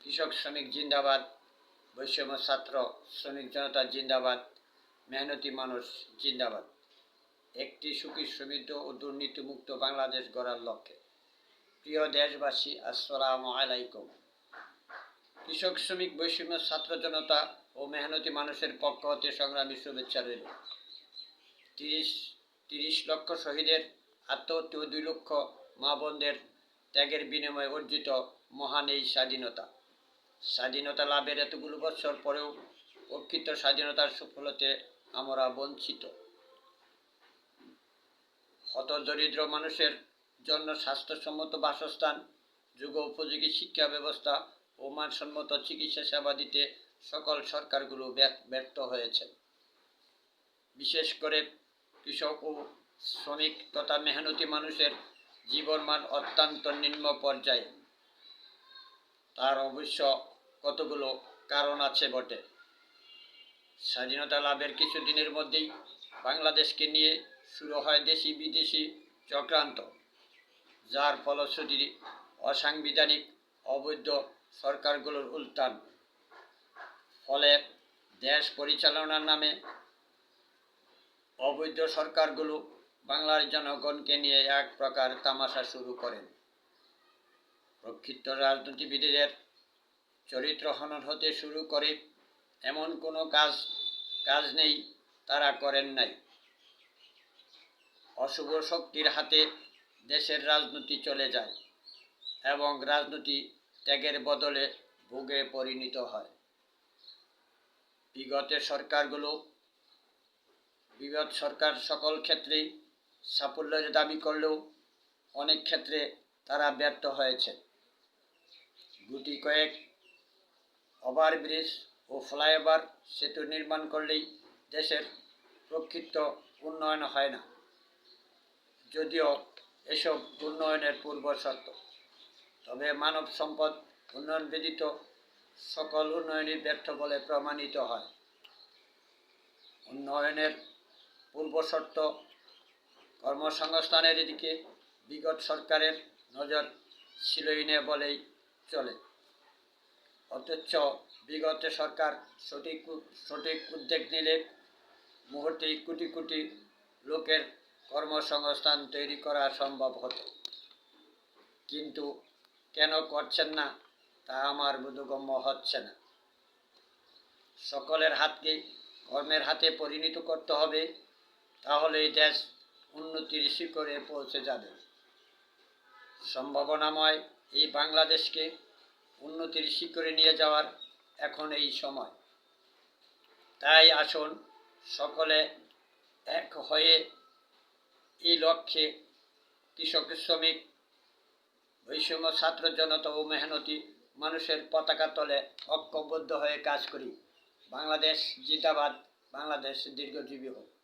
কৃষক শ্রমিক জিন্দাবাদ, বৈষম্য ছাত্র শ্রমিক জনতা জিন্দাবাদ, মেহনতি মানুষ জিন্দাবাদ। একটি সুখী, সমৃদ্ধ ও দুর্নীতিমুক্ত বাংলাদেশ গড়ার লক্ষ্যে। প্রিয় দেশবাসী, আসসালামু আলাইকুম। কৃষক, শ্রমিক, বৈষম্য, ছাত্র জনতা ও মেহনতি মানুষের পক্ষ হতে সংগ্রামী শুভেচ্ছা রইল। তিরিশ তিরিশ লক্ষ শহীদের আত্মহত্যা দুই লক্ষ মা বোনদের ত্যাগের বিনিময়ে অর্জিত মহান এই স্বাধীনতা। স্বাধীনতা লাভের এতগুলো বছর পরেও প্রকৃত স্বাধীনতার সুফলতে আমরা বঞ্চিত। হত দরিদ্র মানুষের জন্য স্বাস্থ্যসম্মত বাসস্থান, যুগ উপযোগী শিক্ষা ব্যবস্থা ও মানসম্মত চিকিৎসা সেবা দিতে সকল সরকারগুলো ব্যর্থ হয়েছে। বিশেষ করে কৃষক ও শ্রমিক তথা মেহনতি মানুষের জীবনমান অত্যন্ত নিম্ন পর্যায়ে। তার অবশ্য কতগুলো কারণ আছে বটে? স্বাধীনতা লাভের কিছুদিনের মধ্যেই বাংলাদেশকে নিয়ে শুরু হয় দেশি বিদেশি চক্রান্ত, যার ফলশ্রুতি অসাংবিধানিক অবৈধ সরকারগুলোর উত্থান ফলে দেশ পরিচালনার নামে অবৈধ সরকারগুলো বাংলার জনগণকে নিয়ে এক প্রকার তামাশা শুরু করেন। প্রক্ষিপ্ত রাজনীতিবিদদের চরিত্র হনন হতে শুরু করে, এমন কোনো কাজ কাজ নেই, তারা করেন নাই। অশুভ শক্তির হাতে দেশের রাজনীতি চলে যায় এবং রাজনীতি ত্যাগের বদলে ভোগে পরিণত হয়। বিগতের সরকারগুলো, বিগত সরকার সকল ক্ষেত্রেই সাফল্যের দাবি করলেও অনেক ক্ষেত্রে তারা ব্যর্থ হয়েছে। গুটি কয়েক ওভারব্রিজ ও ফ্লাইওভার সেতু নির্মাণ করলেই দেশের প্রকৃত উন্নয়ন হয় না। যদিও এসব উন্নয়নের পূর্ব শর্ত। তবে মানব সম্পদ উন্নয়ন ব্যতীত সকল উন্নয়নই ব্যর্থ বলে প্রমাণিত হয়। উন্নয়নের পূর্ব শর্ত কর্মসংস্থানের দিকে বিগত সরকারের নজর ছিলই না বলেই চলে। অথচ বিগত সরকার সঠিক সঠিক উদ্যোগ নিলে মুহূর্তে কোটি কোটি লোকের কর্মসংস্থান তৈরি করা সম্ভব হতো। কিন্তু কেন করছেন না তা আমার বোধগম্য হচ্ছে না। সকলের হাতকে কর্মের হাতে পরিণত করতে হবে, তাহলেই দেশ উন্নতির শিখরে পৌঁছে যাবে। সম্ভাবনাময় এই বাংলাদেশকে উন্নতির শিখরে নিয়ে যাওয়ার এখন এই সময়। তাই আসুন, সকলে এক হয়ে এই লক্ষ্যে কৃষক, শ্রমিক, বৈষম্য ছাত্র জনতা ও মেহনতি মানুষের পতাকা তলে ঐক্যবদ্ধ হয়ে কাজ করি। বাংলাদেশ জিতাবাদ বাংলাদেশ দীর্ঘজীবী হোক।